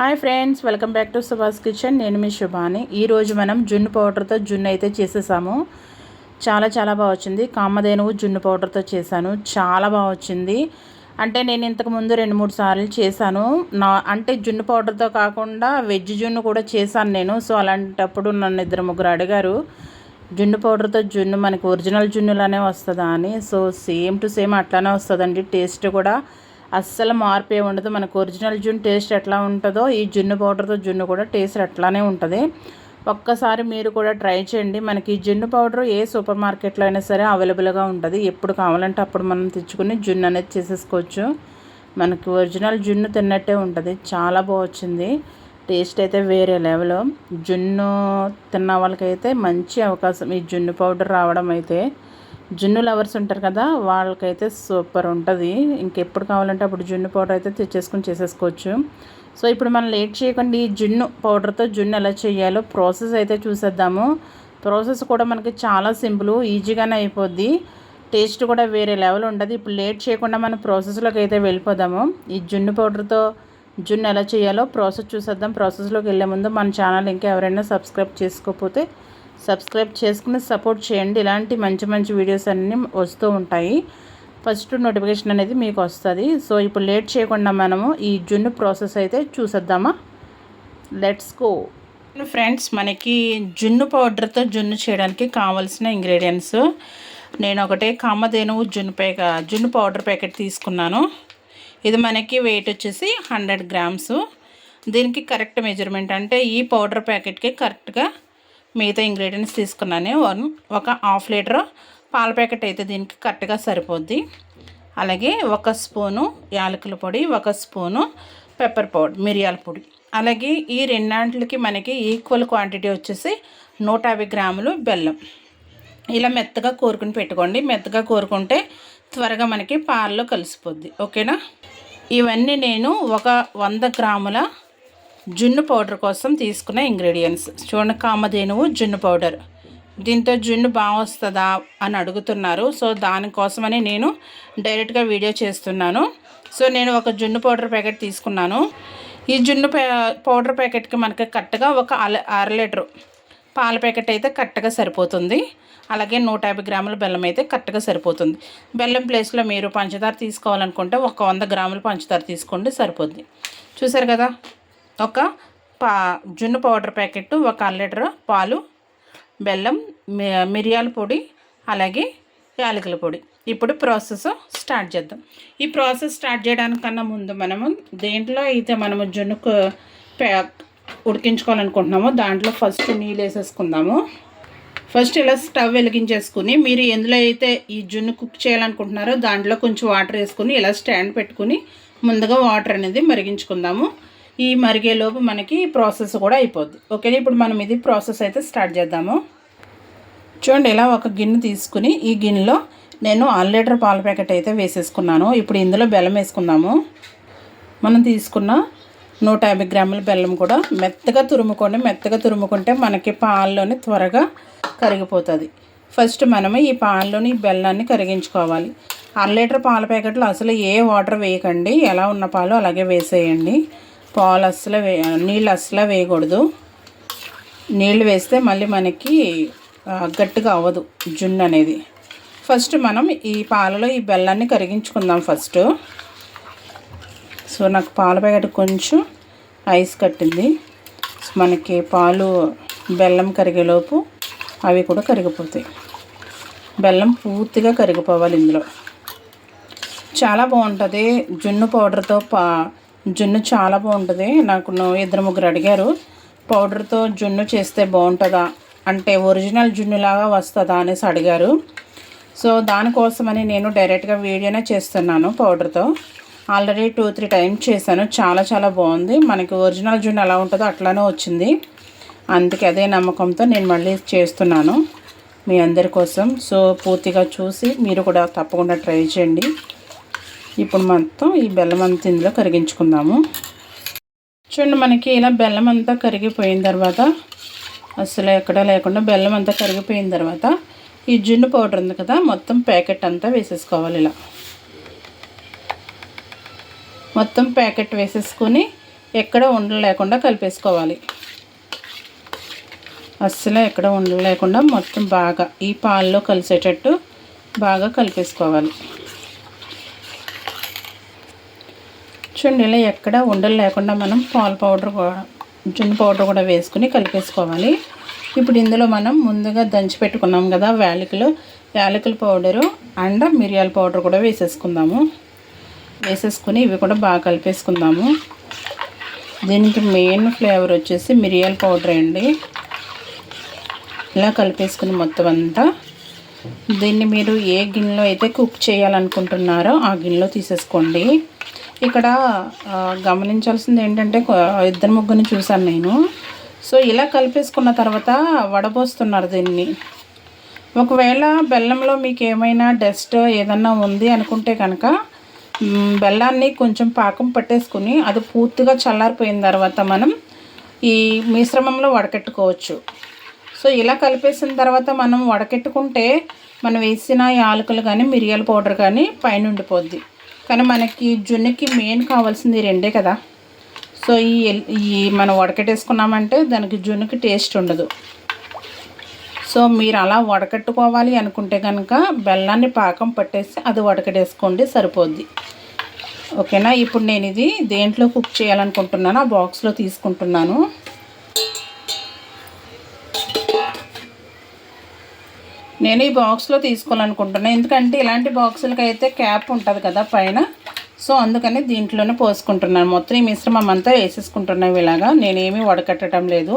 Hi friends welcome back to Subhash kitchen. నేను మీ శుభాని. ఈరోజు మనం జున్ను పౌడర్తో జున్ను అయితే చేసేసాము. చాలా చాలా బాగా వచ్చింది. కామధేనువు జున్ను పౌడర్తో చేశాను. చాలా బాగా వచ్చింది. అంటే నేను ఇంతకు ముందు రెండు మూడు సార్లు చేశాను. నా అంటే జున్ను పౌడర్తో కాకుండా వెజ్ జున్ను కూడా చేశాను నేను. సో అలాంటప్పుడు నన్ను ఇద్దరు ముగ్గురు అడిగారు జున్ను పౌడర్తో జున్ను మనకి ఒరిజినల్ జున్నులానే వస్తుందా? అని. సో సేమ్ టు సేమ్ అట్లానే వస్తుందండి. టేస్ట్ కూడా అస్సలు మార్పు ఉండదు. మనకు ఒరిజినల్ జున్ను టేస్ట్ ఎట్లా ఉంటుందో ఈ జున్ను పౌడర్తో జున్ను కూడా టేస్ట్ అట్లానే ఉంటుంది. ఒక్కసారి మీరు కూడా ట్రై చేయండి. మనకి ఈ జున్ను పౌడర్ ఏ సూపర్ మార్కెట్లో అయినా సరే అవైలబుల్గా ఉంటుంది. ఎప్పుడు కావాలంటే అప్పుడు మనం తెచ్చుకుని జున్ను అనేది చేసేసుకోవచ్చు. మనకి ఒరిజినల్ జున్ను తిన్నట్టే ఉంటుంది. చాలా బాగుచ్చింది టేస్ట్ అయితే వేరే లెవెల్ జున్ను తిన్న వాళ్ళకైతే మంచి అవకాశం ఈ జున్ను పౌడర్ రావడం అయితే. జున్ను లవర్స్ ఉంటారు కదా వాళ్ళకైతే సూపర్ ఉంటుంది. ఇంకెప్పుడు కావాలంటే అప్పుడు జున్ను పౌడర్ అయితే తెచ్చేసుకొని చేసేసుకోవచ్చు. సో ఇప్పుడు మనం లేట్ చేయకుండా ఈ జున్ను పౌడర్తో జున్ను ఎలా చేయాలో ప్రాసెస్ అయితే చూసేద్దాము. ప్రాసెస్ కూడా మనకి చాలా సింపుల్ ఈజీగానే అయిపోద్ది. టేస్ట్ కూడా వేరే లెవెల్ ఉంటుంది ఇప్పుడు లేట్ చేయకుండా మనం ప్రాసెస్లోకి అయితే వెళ్ళిపోదాము. ఈ జున్ను పౌడర్తో జున్ను ఎలా చేయాలో ప్రాసెస్ చూసేద్దాం. ప్రాసెస్లోకి వెళ్ళే ముందు మన ఛానల్ ఇంకా ఎవరైనా సబ్స్క్రైబ్ చేసుకోకపోతే సబ్స్క్రైబ్ చేసుకుని సపోర్ట్ చేయండి. ఇలాంటి మంచి మంచి వీడియోస్ అన్నీ వస్తూ ఉంటాయి. ఫస్ట్ నోటిఫికేషన్ అనేది మీకు వస్తుంది. సో ఇప్పుడు లేట్ చేయకుండా మనము ఈ జున్ను ప్రాసెస్ అయితే చూసేద్దామా? Let's go. ఫ్రెండ్స్ మనకి జున్ను పౌడర్తో జున్ను చేయడానికి కావాల్సిన ఇంగ్రీడియంట్స్. నేను ఒకటే కామధేనువు జున్ను ప్యాక జున్ను పౌడర్ ప్యాకెట్ తీసుకున్నాను. ఇది మనకి వెయిట్ వచ్చేసి హండ్రెడ్ గ్రామ్స్. దీనికి కరెక్ట్ మెజర్మెంట్ అంటే ఈ పౌడర్ ప్యాకెట్కి కరెక్ట్గా మిగతా ఇంగ్రీడియంట్స్ తీసుకున్నాను వన్ ఒక హాఫ్ లీటర్ పాల ప్యాకెట్ అయితే దీనికి కరెక్ట్గా సరిపోద్ది. అలాగే ఒక స్పూను యాలకుల పొడి ఒక స్పూను పెప్పర్ పౌడర్ మిరియాల పొడి. అలాగే ఈ రెండాంటికి మనకి ఈక్వల్ క్వాంటిటీ వచ్చేసి నూట యాభై గ్రాములు బెల్లం. ఇలా మెత్తగా కోరుకుని పెట్టుకోండి. మెత్తగా కోరుకుంటే త్వరగా మనకి పాలలో కలిసిపోద్ది. ఓకేనా? ఇవన్నీ నేను ఒక వంద గ్రాముల జున్ను పౌడర్ కోసం తీసుకున్న ఇంగ్రీడియంట్స్. చూడండి కామధేనువు జున్ను పౌడర్. దీంతో జున్ను బాగా వస్తుందా అని అడుగుతున్నారు. సో దానికోసమని నేను డైరెక్ట్గా వీడియో చేస్తున్నాను. సో నేను ఒక జున్ను పౌడర్ ప్యాకెట్ తీసుకున్నాను. ఈ జున్ను పౌడర్ ప్యాకెట్కి మనకి కరెక్ట్గా ఒక అర లీటరు పాల ప్యాకెట్ అయితే కరెక్ట్గా సరిపోతుంది. అలాగే నూట యాభై గ్రాముల బెల్లం అయితే కరెక్ట్గా సరిపోతుంది. బెల్లం ప్లేస్లో మీరు పంచదార తీసుకోవాలనుకుంటే ఒక వంద గ్రాముల పంచదార తీసుకోండి సరిపోతుంది చూసారు కదా? ఒక పా జున్ను పౌడర్ ప్యాకెట్ ఒక అర లీటర్ పాలు బెల్లం మిరియాల పొడి అలాగే యాలకుల పొడి. ఇప్పుడు ప్రాసెస్ స్టార్ట్ చేద్దాం. ఈ ప్రాసెస్ స్టార్ట్ చేయడానికన్నా ముందు మనము దేంట్లో అయితే మనము జున్ను ఉడికించుకోవాలనుకుంటున్నామో దాంట్లో ఫస్ట్ నీళ్ళు వేసేసుకుందాము. ఫస్ట్ ఇలా స్టవ్ వెలిగించేసుకుని మీరు ఎందులో అయితే ఈ జున్ను కుక్ చేయాలనుకుంటున్నారో దాంట్లో కొంచెం వాటర్ వేసుకుని ఇలా స్టాండ్ పెట్టుకుని ముందుగా వాటర్ అనేది మరిగించుకుందాము. ఈ మరిగేలోపు మనకి ప్రాసెస్ కూడా అయిపోద్ది. ఓకే ఇప్పుడు మనం ఇది ప్రాసెస్ అయితే స్టార్ట్ చేద్దాము. చూడండి ఇలా ఒక గిన్నె తీసుకుని ఈ గిన్నెలో నేను అర లీటర్ పాల ప్యాకెట్ అయితే వేసేసుకున్నాను. ఇప్పుడు ఇందులో బెల్లం వేసుకుందాము. మనం తీసుకున్న నూట యాభై గ్రాముల బెల్లం కూడా మెత్తగా తురుముకోండి మెత్తగా తురుముకుంటే మనకి పాల్లోనే త్వరగా కరిగిపోతుంది. ఫస్ట్ మనము ఈ పాల్లోని బెల్లాన్ని కరిగించుకోవాలి. అర లీటర్ పాల ప్యాకెట్లు అసలు ఏ వాటర్ వేయకండి. ఎలా ఉన్న పాలు అలాగే వేసేయండి. పాలు అస్సలు వే నీళ్ళు అస్సలు వేయకూడదు. నీళ్ళు వేస్తే మళ్ళీ మనకి గట్టిగా అవ్వదు జున్ను అనేది. ఫస్ట్ మనం ఈ పాలలో ఈ బెల్లాన్ని కరిగించుకుందాం ఫస్ట్. సో నాకు పాల ప్యాకెట్ కొంచెం ఐస్ కట్టింది. మనకి పాలు బెల్లం కరిగేలోపు అవి కూడా కరిగిపోతాయి. బెల్లం పూర్తిగా కరిగిపోవాలి ఇందులో. చాలా బాగుంటుంది. జున్ను పౌడర్తో పా జున్ను చాలా బాగుంటుంది. నాకు ఇద్దరు ముగ్గురు అడిగారు. పౌడర్తో జున్ను చేస్తే బాగుంటుందా? అంటే ఒరిజినల్ జున్నులాగా వస్తుందా అనేసి అడిగారు. సో దానికోసమని నేను డైరెక్ట్గా వీడియోనే చేస్తున్నాను పౌడర్తో ఆల్రెడీ టూ త్రీ టైమ్స్ చేశాను. చాలా చాలా బాగుంది. మనకి ఒరిజినల్ జున్ను ఎలా ఉంటుందో అట్లానే వచ్చింది. అందుకే అదే నమ్మకంతో నేను మళ్ళీ చేస్తున్నాను మీ అందరి కోసం. సో పూర్తిగా చూసి మీరు కూడా తప్పకుండా ట్రై చేయండి. ఇప్పుడు మొత్తం ఈ బెల్లం అంతా ఇందులో కరిగించుకుందాము. చూడండి మనకి ఇలా బెల్లం అంతా కరిగిపోయిన తర్వాత అసలు ఎక్కడ లేకుండా బెల్లం అంతా కరిగిపోయిన తర్వాత ఈ జున్ను పౌడర్ ఉంది కదా మొత్తం ప్యాకెట్ అంతా వేసేసుకోవాలి ఇలా. మొత్తం ప్యాకెట్ వేసేసుకొని ఎక్కడ ఉండలు లేకుండా కలిపేసుకోవాలి. అస్సలు ఎక్కడ ఉండలు లేకుండా మొత్తం బాగా ఈ పాల్లో కలిసేటట్టు బాగా కలిపేసుకోవాలి. చూడండి ఇలా ఎక్కడ ఉండలు లేకుండా మనం పాల పౌడర్ కూడా జున్ను పౌడర్ కూడా వేసుకుని కలిపేసుకోవాలి. ఇప్పుడు ఇందులో మనం ముందుగా దంచి పెట్టుకున్నాం కదా యాలకులు. యాలకుల పౌడరు అండ్ మిరియాల పౌడర్ కూడా వేసేసుకుందాము. వేసేసుకుని ఇవి కూడా బాగా కలిపేసుకుందాము. దీనికి మెయిన్ ఫ్లేవర్ వచ్చేసి మిరియాల పౌడర్ అండి. ఇలా కలిపేసుకుని మొత్తం అంతా. దీన్ని మీరు ఏ గిన్నెలో అయితే కుక్ చేయాలనుకుంటున్నారో ఆ గిన్నెలో తీసేసుకోండి. ఇక్కడ గమనించాల్సింది ఏంటంటే ఇద్దరు ముగ్గురిని చూశాను నేను. సో ఇలా కలిపేసుకున్న తర్వాత వడబోస్తున్నారు దీన్ని. ఒకవేళ బెల్లంలో మీకు ఏమైనా డస్ట్ ఏదన్నా ఉంది అనుకుంటే కనుక బెల్లాన్ని కొంచెం పాకం పట్టేసుకుని అది పూర్తిగా చల్లారిపోయిన తర్వాత మనం ఈ మిశ్రమంలో వడకెట్టుకోవచ్చు. సో ఇలా కలిపేసిన తర్వాత మనం వడకెట్టుకుంటే మనం వేసిన యాలకులు కానీ మిరియాల పౌడర్ కానీ పైన ఉండిపోద్ది కానీ మనకి జున్నుకి మెయిన్ కావాల్సింది రెండే కదా. సో ఈ ఈ మనం వడకట్టేసుకున్నామంటే దానికి జున్నుకి టేస్ట్ ఉండదు. సో మీరు అలా వడకట్టుకోవాలి అనుకుంటే కనుక బెల్లాన్ని పాకం పట్టేసి అది వడకటేసుకోండి సరిపోద్ది. ఓకేనా? ఇప్పుడు నేను ఇది దేంట్లో కుక్ చేయాలనుకుంటున్నాను ఆ బాక్స్లో తీసుకుంటున్నాను. నేను ఈ బాక్స్లో తీసుకోవాలనుకుంటున్నాను ఎందుకంటే ఇలాంటి బాక్సులకి అయితే క్యాప్ ఉంటుంది కదా పైన. సో అందుకని దీంట్లోనే పోసుకుంటున్నాను మొత్తం ఈ మిశ్రమం అంతా వేసేసుకుంటున్నాం ఇలాగా. నేనేమీ వడకట్టడం లేదు.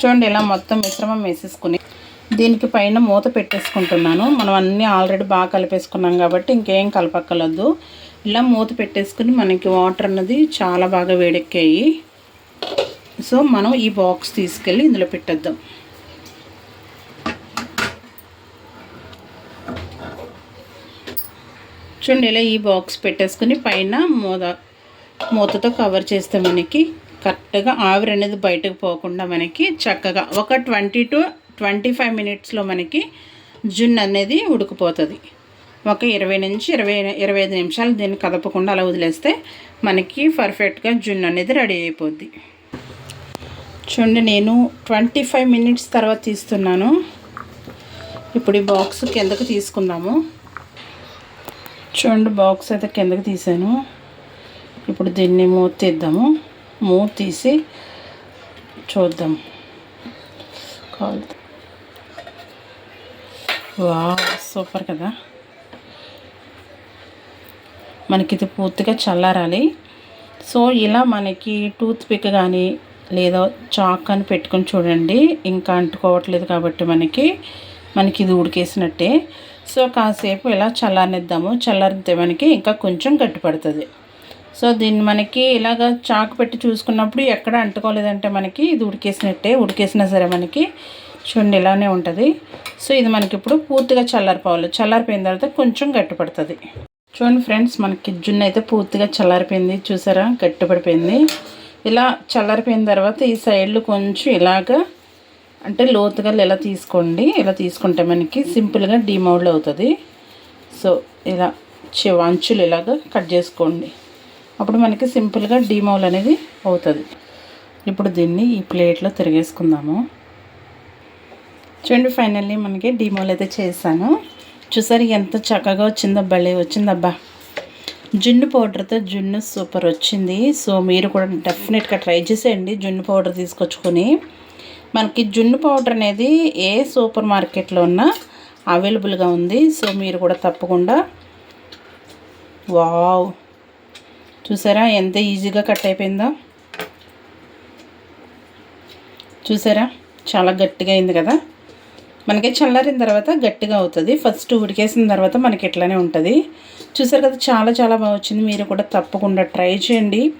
చూడండి ఇలా మొత్తం మిశ్రమం వేసేసుకుని దీనికి పైన మూత పెట్టేసుకుంటున్నాను. మనం అన్నీ ఆల్రెడీ బాగా కలిపేసుకున్నాం కాబట్టి ఇంకేం కలపక్కలొద్దు ఇలా మూత పెట్టేసుకుని మనకి వాటర్ అన్నది చాలా బాగా వేడెక్కాయి. సో మనం ఈ బాక్స్ తీసుకెళ్ళి ఇందులో పెట్టేద్దాం. చూడండి ఇలా ఈ బాక్స్ పెట్టేసుకుని పైన మూత మూతతో కవర్ చేస్తే మనకి కరెక్ట్గా ఆవిరి అనేది బయటకు పోకుండా మనకి చక్కగా ఒక ట్వంటీ టు ట్వంటీ ఫైవ్ మినిట్స్లో మనకి జున్ను అనేది ఉడికిపోతుంది. ఒక ఇరవై నుంచి ఇరవై ఇరవై ఐదు నిమిషాలు దీన్ని కదపకుండా అలా వదిలేస్తే మనకి పర్ఫెక్ట్గా జున్ను అనేది రెడీ అయిపోద్ది. చూడండి నేను ట్వంటీ ఫైవ్ మినిట్స్ తర్వాత తీస్తున్నాను. ఇప్పుడు ఈ బాక్స్ కిందకు తీసుకుందాము. చూడండి బాక్స్ అయితే కిందకి తీసాను. ఇప్పుడు దీన్ని మూత తీద్దాము. మూత తీసి చూద్దాం. కాల్ వా సూపర్ కదా. మనకి ఇది పూర్తిగా చల్లారాలి. సో ఇలా మనకి టూత్ పిక్ కానీ లేదా చాక్ అని పెట్టుకొని చూడండి. ఇంకా అంటుకోవట్లేదు కాబట్టి మనకి మనకి ఇది ఉడికేసినట్టే. సో కాసేపు ఇలా చల్లారనిద్దాము. చల్లారితే మనకి ఇంకా కొంచెం గట్టిపడుతుంది. సో దీన్ని మనకి ఇలాగ చాకు పెట్టి చూసుకున్నప్పుడు ఎక్కడ అంటుకోలేదంటే మనకి ఇది ఉడికేసినట్టే ఉడికేసినా సరే మనకి చూడండి ఇలానే ఉంటుంది. సో ఇది మనకి ఇప్పుడు పూర్తిగా చల్లారిపోవాలి. చల్లారిపోయిన తర్వాత కొంచెం గట్టిపడుతుంది. చూడండి ఫ్రెండ్స్ మనకి జున్ను అయితే పూర్తిగా చల్లారిపోయింది. చూసారా? గట్టిపడిపోయింది. ఇలా చల్లారిపోయిన తర్వాత ఈ సైడ్లు కొంచెం ఇలాగా అంటే లోతుగా ఇలా తీసుకోండి. ఇలా తీసుకుంటే మనకి సింపుల్గా డీమౌల్డ్ అవుతుంది. సో ఇలా చివ అంచులు ఇలాగ కట్ చేసుకోండి. అప్పుడు మనకి సింపుల్గా డీమౌల్ అనేది అవుతుంది. ఇప్పుడు దీన్ని ఈ ప్లేట్లో తిరిగేసుకుందాము. చూడండి ఫైనల్లీ మనకి డిమౌల్ అయితే చేశాను. చూసారు ఎంత చక్కగా వచ్చిందో భలే వచ్చిందబ్బా. జున్ను పౌడర్తో జున్ను సూపర్ వచ్చింది. సో మీరు కూడా డెఫినెట్గా ట్రై చేసేయండి జున్ను పౌడర్ తీసుకొచ్చుకొని. మనకి జున్ను పౌడర్ అనేది ఏ సూపర్ మార్కెట్లో ఉన్నా అవైలబుల్గా ఉంది. సో మీరు కూడా తప్పకుండా వావ్. చూసారా ఎంత ఈజీగా కట్ అయిపోయిందో? చూసారా? చాలా గట్టిగా అయింది కదా? మనకి చల్లారిన తర్వాత గట్టిగా అవుతుంది. ఫస్ట్ ఉడికేసిన తర్వాత మనకి ఇట్లానే ఉంటుంది. చూసారు కదా చాలా చాలా బాగా వచ్చింది. మీరు కూడా తప్పకుండా ట్రై చేయండి.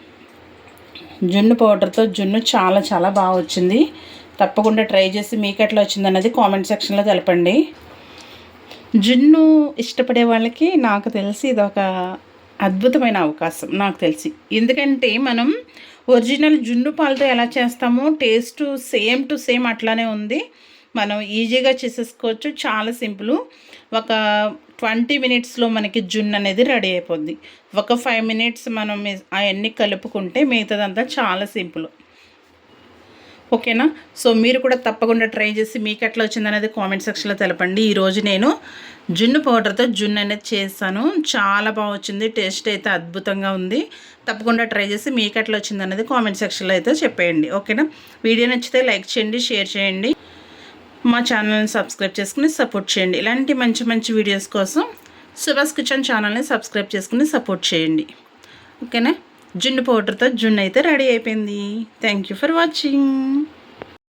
జున్ను పౌడర్తో జున్ను చాలా చాలా బాగా వచ్చింది. తప్పకుండా ట్రై చేసి మీకు ఎట్లా వచ్చింది అన్నది కామెంట్ సెక్షన్లో తెలపండి. జున్ను ఇష్టపడే వాళ్ళకి నాకు తెలిసి ఇది ఒక అద్భుతమైన అవకాశం నాకు తెలిసి. ఎందుకంటే మనం ఒరిజినల్ జున్ను పాలతో ఎలా చేస్తామో టేస్ట్ సేమ్ టు సేమ్ అట్లానే ఉంది. మనం ఈజీగా చేసేసుకోవచ్చు చాలా సింపుల్. ఒక ట్వంటీ మినిట్స్లో మనకి జున్ను అనేది రెడీ అయిపోద్ది. ఒక ఫైవ్ మినిట్స్ మనం అవన్నీ కలుపుకుంటే మిగతాదంతా చాలా సింపుల్. ఓకేనా? సో మీరు కూడా తప్పకుండా ట్రై చేసి మీకు ఎట్లా వచ్చిందనేది కామెంట్ సెక్షన్లో తెలపండి. ఈరోజు నేను జున్ను పౌడర్తో జున్ను అనేది చేస్తాను చాలా బాగా వచ్చింది. టేస్ట్ అయితే అద్భుతంగా ఉంది. తప్పకుండా ట్రై చేసి మీకు ఎట్లా వచ్చిందనేది కామెంట్ సెక్షన్లో అయితే చెప్పేయండి. ఓకేనా? వీడియో నచ్చితే లైక్ చేయండి షేర్ చేయండి. మా ఛానల్ని సబ్స్క్రైబ్ చేసుకుని సపోర్ట్ చేయండి. ఇలాంటి మంచి మంచి వీడియోస్ కోసం సుభాష్ కిచెన్ ఛానల్ని సబ్స్క్రైబ్ చేసుకుని సపోర్ట్ చేయండి. ఓకేనా? జున్ను పౌడర్తో జున్ను అయితే రెడీ అయిపోయింది. Thank you for watching